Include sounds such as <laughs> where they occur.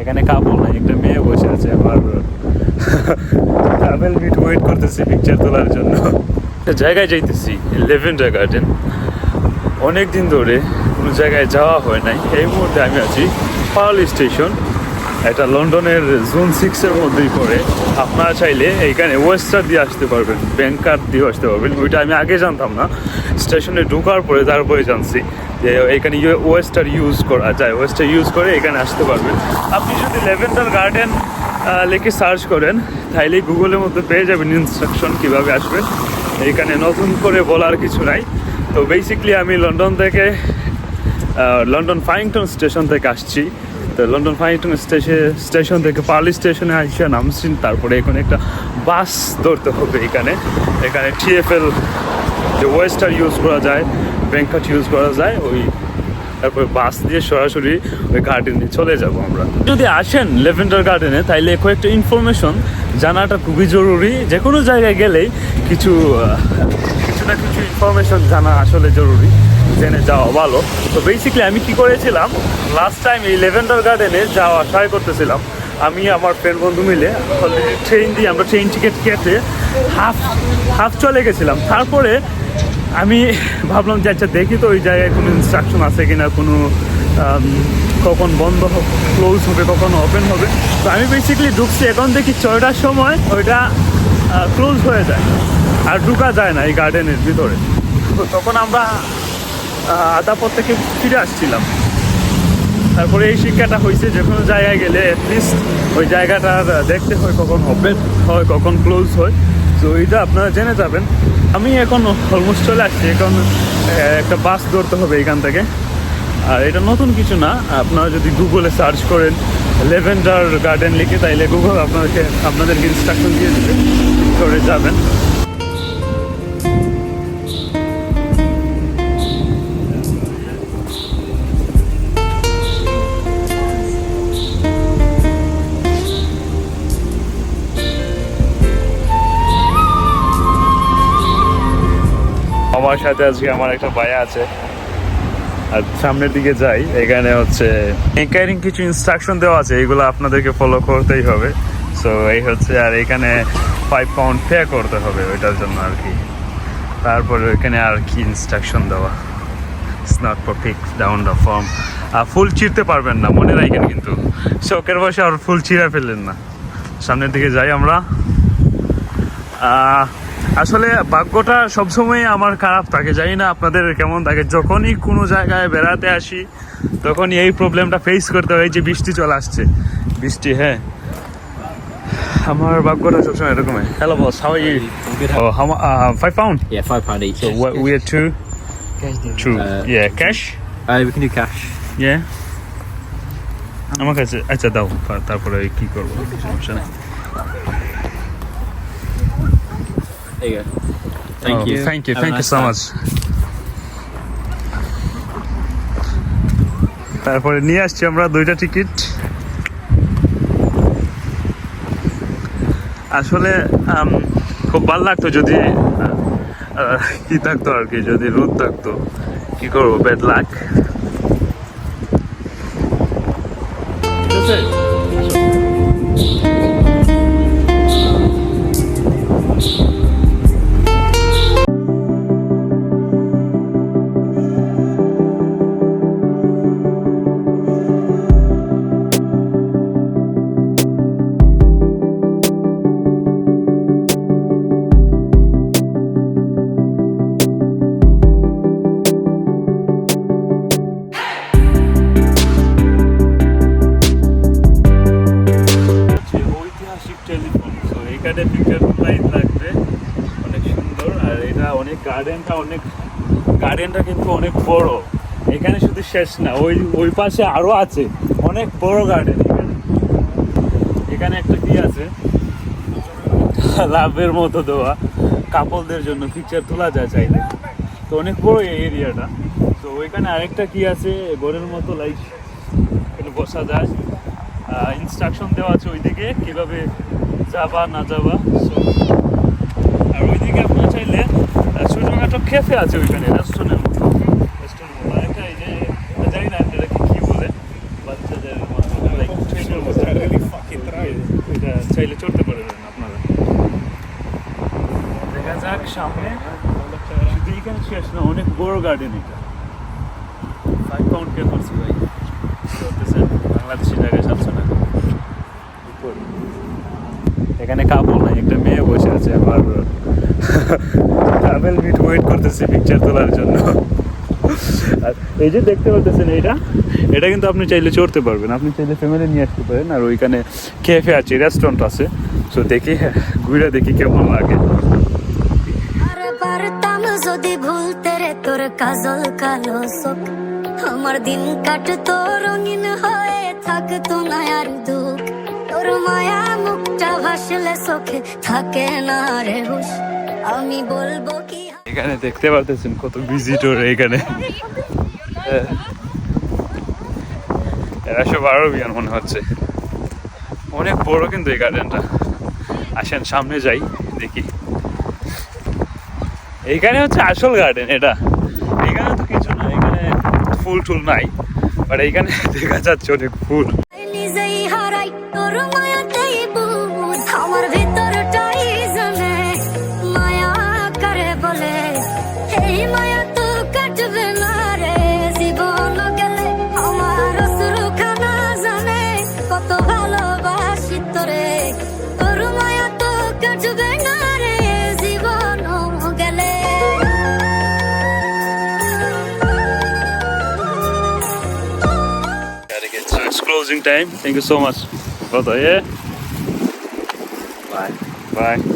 এখানে কাপড় নাই, একটা মেয়ে বসে আছে আমার। ট্রাভেল মিট ওয়েট করতেছি পিকচার তোলার জন্য। জায়গায় যাইতেছি লেভেন্ডার গার্ডেন অনেক দিন ধরে কোনো জায়গায় যাওয়া হয় নাই। এই মুহূর্তে আমি আছি পার্ল স্টেশন। এটা লন্ডনের জোন সিক্সের মধ্যেই পড়ে। আপনারা চাইলে এইখানে ওয়েস্টার দিয়ে আসতে পারবেন ব্যাংকার দিয়ে আসতে পারবেন। ওইটা আমি আগে জানতাম না। স্টেশনে ঢোকার পরে তারপরে জানছি। যে এখানে ওয়েস্টার ইউজ করা যায়, ওয়েস্টার ইউজ করে এখানে আসতে পারবেন। আপনি যদি লেভেন্ডার গার্ডেন লিখে সার্চ করেন তাইলে গুগলের মধ্যে পেয়ে যাবেন ইনস্ট্রাকশন কীভাবে আসবে। এখানে নতুন করে বলার কিছু নাই। তো বেসিকলি আমি লন্ডন থেকে লন্ডন ফাইংটন স্টেশন থেকে আসছি। তো লন্ডন ফাইংটন স্টেশন স্টেশন থেকে পার্লি স্টেশনে আসছে নামছি, তারপরে এখানে একটা বাস ধরতে হবে এখানে। এখানে টিএফএল যে ওয়েস্টার ইউজ করা যায় ব্যাংকাট ইউজ করা যায়, ওই তারপরে বাস দিয়ে সরাসরি ওই গার্ডেনে চলে যাব আমরা। যদি আসেন লেভেন্ডার গার্ডেনে তাইলে কয়েকটা ইনফরমেশন জানাটা খুবই জরুরি। যে কোনো জায়গায় গেলেই কিছু কিছু না কিছু ইনফরমেশন জানা আসলে জরুরি, জেনে যাওয়া ভালো। তো বেসিক্যালি আমি কি করেছিলাম লাস্ট টাইম এই লেভেন্ডার গার্ডেনে যাওয়া ট্রাই করতেছিলাম। আমি, আমার ফ্রেন্ড বন্ধু মিলে অলরেডি ট্রেন দিয়ে আমরা ট্রেন টিকিট কেটে হাফ হাফ চলে গেছিলাম। তারপরে আমি ভাবলাম যে আচ্ছা দেখি তো ওই জায়গায় কোনো ইনস্ট্রাকশন আছে কিনা কোনো কখন বন্ধ ক্লোজ হবে কখন ওপেন হবে। তো আমি বেসিক্যালি ঢুকছি এখন দেখি ছয়টার সময় ওইটা ক্লোজ হয়ে যায়। আর ঢুকা যায় না এই গার্ডেনের ভিতরে। তো তখন আমরা আহ, আধা পথ থেকে ফিরে আসছিলাম। তারপরে এই শিক্ষাটা হয়েছে যে কোনো জায়গায় গেলে অ্যাটলিস্ট ওই জায়গাটার দেখতে হয় কখন ওপেন হয় কখন ক্লোজ হয়। তো এইটা আপনারা জেনে যাবেন। আমি এখন অলমোস্ট চলে আসছি, এখন একটা বাস ধরতে হবে এখান থেকে। আর এটা নতুন কিছু না, আপনারা যদি গুগলে সার্চ করেন, লেভেন্ডার গার্ডেন লিখে, তাইলে গুগল আপনাদেরকে আপনাদেরকে ইনস্ট্রাকশন দিয়ে দেবে। করে যাবেন। আমার সাথে আজকে আমার একটা ভাইয়া আছে। আর সামনের দিকে যাই, এখানে হচ্ছে এনকায়ারিং কিছু ইনস্ট্রাকশন দেওয়া আছে, এগুলো আপনাদেরকে ফলো করতেই হবে। সো এই হচ্ছে, আর এখানে ফাইভ পাউন্ড পে করতে হবে, ওইটার জন্য আর কি। তারপরে ওইখানে আর কি ইনস্ট্রাকশন দেওয়া। স্নট for pick down the form আর ফুল চিরতে পারবেন না, মনে রাখেন কিন্তু। শখের বসে আর ফুল চিরা ফেললেন না। সামনের দিকে যাই আমরা। আসলে ভাগ্যটা সবসময় আমার খারাপ থাকে জানি না আপনাদের কেমন থাকে। যখনই কোনো জায়গায় বেড়াতে আসি তখনই এই প্রবলেমটা ফেস করতে হয় যে বৃষ্টি চলে আসছে। বৃষ্টি হ্যাঁ। আমার ভাগ্যটা সবসময় এরকম hello boss how you how five pound Yeah, five pound each. So what we are two, two, Uh, yeah, cash, Uh, we can do cash. yeah. আমার কাছে আচ্ছা দাও তা- তারপরে কি করব? সমস্যা নেই। There you go. Thank Oh, you. Thank you. Have Thank you nice so time. much. তারপরে নিয়ে আসছি আমরা দুইটা টিকিট আসলে খুব ভালো লাগতো যদি কি থাকতো আর কি যদি রোদ থাকতো কি করব ব্যাড লাক ঠিক আছে সো এখানে পিকচার লাইন লাগবে। অনেক সুন্দর। আর এটা অনেক গার্ডেনটা অনেক গার্ডেনটা কিন্তু অনেক বড়। এখানে শুধু শেষ না, ওই ওই পাশে আরও আছে। অনেক বড় গার্ডেন এখানে। একটা কি আছে? লাভের মতো দেওয়া। কাপলদের জন্য পিকচার তোলা যায় চাইলে। তো অনেক বড় এই এরিয়াটা তো ওইখানে আরেকটা কি আছে? ঘরের মতো লাইক বসা যায়। ইনস্ট্রাকশন দেওয়া আছে ওইদিকে, কীভাবে যাবা না যাবা? আর ওইদিকে আপনার চাইলে ছোটখাটো ক্যাফে আছে ওইখানে রেস্টুরেন্টের মতো। রেস্টুরেন্ট মতো। একটা এই যে জানি না এটাকে কি বলে বাচ্চাদের চাইলে চড়তে পারবেন আপনারা। দেখা যাক সামনে। শুধু এখানে শেষ না অনেক বড় গার্ডেন এটা। ফাইভ পাউন্ড পে করছি ভাই। বাংলাদেশি জায়গায় সাতশো টাকা উপরে। এখানে কাপড় নাই, একটা মেয়ে বসে আছে আবার ট্রাভেল মিট ওয়েট করতেছে পিকচার তোলার জন্য। আর এই যে দেখতে পাচ্ছেন এটা এটা কিন্তু আপনি চাইলে চড়তে পারবেন। আপনি চাইলে ফ্যামিলি নিয়ে আসতে পারেন। আর ওইখানে ক্যাফে আছে রেস্টুরেন্ট আছে। সো দেখি, ঘুরে দেখি কেমন লাগে যদি ভুলতে রে, তোর কাজল কালো চোখ। আমার দিন কাটতো, রঙিন হয়ে থাকতো না আর দুঃখ। তোর মায়া থাকে না এখানে দেখতে পারতেছেন কত ভিজিটর এখানে। হ্যাঁ। এরা সব আরবিয়ান মনে হচ্ছে। অনেক বড় কিন্তু এই গার্ডেনটা আসেন, সামনে যাই, দেখি। এইখানে হচ্ছে আসল গার্ডেন এটা। এখানে তো কিছু না, এখানে ফুল টুল নাই। বাট এইখানে <laughs> দেখা যাচ্ছে অনেক ফুল। Closing time. Thank you so much. Bye. Bye.